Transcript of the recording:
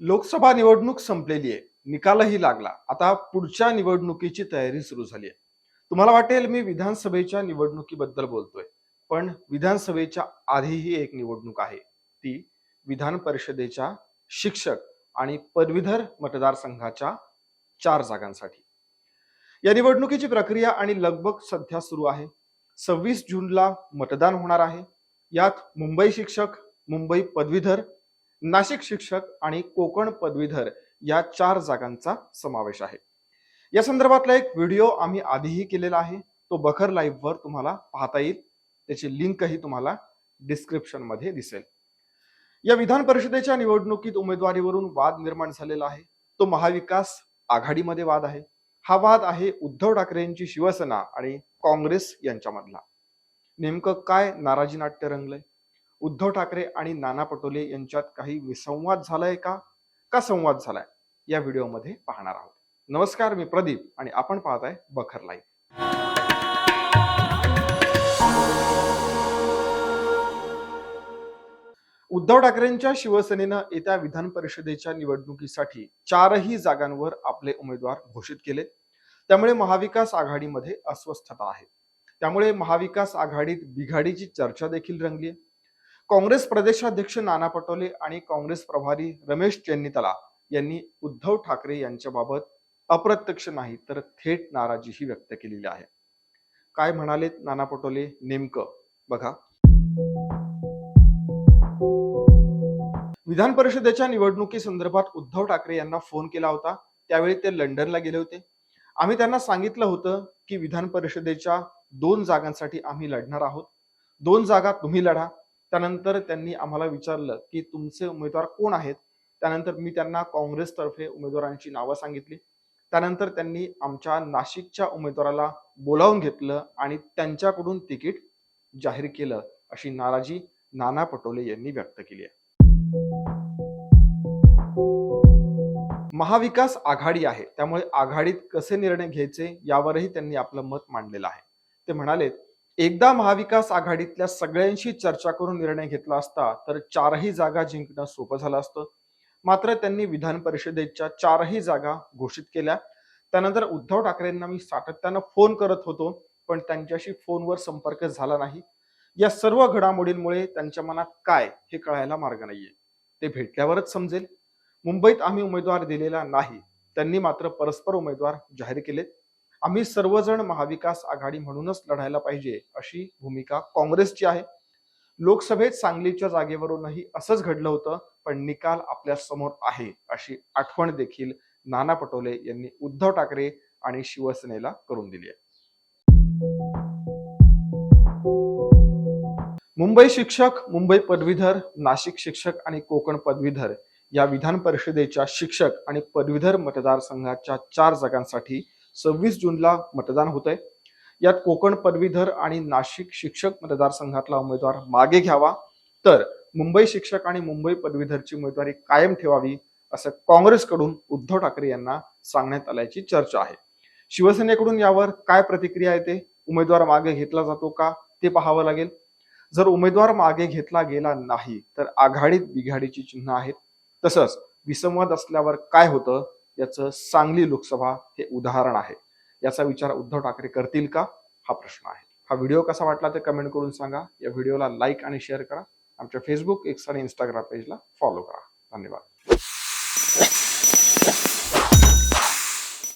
लोकसभा निवडणूक संपलेली आहे. निकालही लागला. आता पुढच्या निवडणुकीची तयारी सुरू झाली आहे. तुम्हाला वाटेल मी विधानसभेच्या निवडणुकीबद्दल बोलतोय. पण विधानसभेच्या आधीही एक निवडणूक आहे. ती विधान परिषदेच्या शिक्षक आणि पदवीधर मतदारसंघाच्या चार जागांसाठी. या निवडणुकीची प्रक्रिया आणि लगबग सध्या सुरू आहे. सव्वीस जूनला मतदान होणार आहे. यात मुंबई शिक्षक मुंबई पदवीधर नाशिक शिक्षक आणि कोकण पदवीधर या चार जागांचा समावेश आहे. या संदर्भातला एक व्हिडिओ आम्ही आधीही केलेला आहे. तो बखर लाईव्ह वर तुम्हाला पाहता येईल. त्याची लिंकही तुम्हाला डिस्क्रिप्शनमध्ये दिसेल. या विधान परिषदेच्या निवडणुकीत उमेदवारीवरून वाद निर्माण झालेला आहे. तो महाविकास आघाडीमध्ये वाद आहे. हा वाद आहे उद्धव ठाकरेंची शिवसेना आणि काँग्रेस यांच्यामधला. नेमकं काय नाराजी नाट्य रंगलंय? उद्धव ठाकरे आणि नाना पटोले यांच्यात काही विसंवाद झालाय का? का संवाद झालाय? या व्हिडिओमध्ये पाहणार आहोत. नमस्कार मी प्रदीप आणि आपण पाहताय बखर लाईव्ह. उद्धव ठाकरेंच्या शिवसेनेनं येत्या विधान परिषदेच्या निवडणुकीसाठी चारही जागांवर आपले उमेदवार घोषित केले. त्यामुळे महाविकास आघाडीमध्ये अस्वस्थता आहे. त्यामुळे महाविकास आघाडीत बिघाडीची चर्चा देखील रंगली आहे काँग्रेस प्रदेशाध्यक्ष नाना पटोले आणि काँग्रेस प्रभारी रमेश चेन्नीतला यांनी उद्धव ठाकरे यांच्याबाबत अप्रत्यक्ष नाही तर थेट नाराजीही व्यक्त केलेली आहे. काय म्हणालेत नाना पटोले नेमकं? बघा. विधान परिषदेच्या निवडणुकी संदर्भात उद्धव ठाकरे यांना फोन केला होता. त्यावेळी ते लंडनला गेले होते. आम्ही त्यांना सांगितलं होतं की विधान परिषदेच्या दोन जागांसाठी आम्ही लढणार आहोत. दोन जागा तुम्ही लढा. त्यानंतर त्यांनी आम्हाला विचारलं की तुमचे उमेदवार कोण आहेत? त्यानंतर मी त्यांना काँग्रेसतर्फे उमेदवारांची नावं सांगितली. त्यानंतर त्यांनी आमच्या नाशिकच्या उमेदवाराला बोलावून घेतलं आणि त्यांच्याकडून तिकीट जाहीर केलं अशी नाराजी नाना पटोले यांनी व्यक्त केली आहे. महाविकास आघाडी आहे त्यामुळे आघाडीत कसे निर्णय घ्यायचे यावरही त्यांनी आपलं मत मांडलेलं आहे. ते म्हणालेत एकदा महाविकास आघाडीतल्या सगळ्यांशी चर्चा करून निर्णय घेतला असता तर चारही जागा जिंकणं सोपं झालं असतं. मात्र त्यांनी विधान परिषदेच्या चारही जागा घोषित केल्या. त्यानंतर उद्धव ठाकरेंना मी सातत्यानं फोन करत होतो पण त्यांच्याशी फोनवर संपर्क झाला नाही. या सर्व घडामोडींमुळे त्यांच्या मनात काय हे कळायला मार्ग नाहीये. ते भेटल्यावरच समजेल. मुंबईत आम्ही उमेदवार दिलेला नाही. त्यांनी मात्र परस्पर उमेदवार जाहीर केलेत. आम्ही सर्वजण महाविकास आघाडी म्हणूनच लढायला पाहिजे अशी भूमिका काँग्रेसची आहे. लोकसभेत सांगलीच्या जागेवरूनही असंच घडलं होतं पण निकाल आपल्यासमोर आहे अशी आठवण देखील नाना पटोले यांनी उद्धव ठाकरे आणि शिवसेनेला करून दिली आहे. मुंबई शिक्षक मुंबई पदवीधर नाशिक शिक्षक आणि कोकण पदवीधर या विधान परिषदेच्या शिक्षक आणि पदवीधर मतदारसंघाच्या चार जागांसाठी सव्वीस जूनला मतदान होत आहे यात कोकण पदवीधर आणि नाशिक शिक्षक मतदारसंघातला उमेदवार मागे घ्यावा. तर मुंबई शिक्षक आणि मुंबई पदवीधरची उमेदवारी कायम ठेवावी असं काँग्रेसकडून उद्धव ठाकरे यांना सांगण्यात आल्याची चर्चा आहे. शिवसेनेकडून यावर काय प्रतिक्रिया येते? उमेदवार मागे घेतला जातो का? ते पाहावं लागेल. जर उमेदवार मागे घेतला गेला नाही तर आघाडीत बिघाडीची चिन्ह आहेत. तसंच विसंवाद असल्यावर काय होतं? याचं सांगली लोकसभा हे उदाहरण आहे. याचा विचार उद्धव ठाकरे करतील का? हा प्रश्न आहे. हा व्हिडिओ कसा वाटला ते कमेंट करून सांगा. या व्हिडिओला लाईक आणि शेअर करा. आमच्या फेसबुक एक्स आणि इंस्टाग्राम पेजला फॉलो करा. धन्यवाद.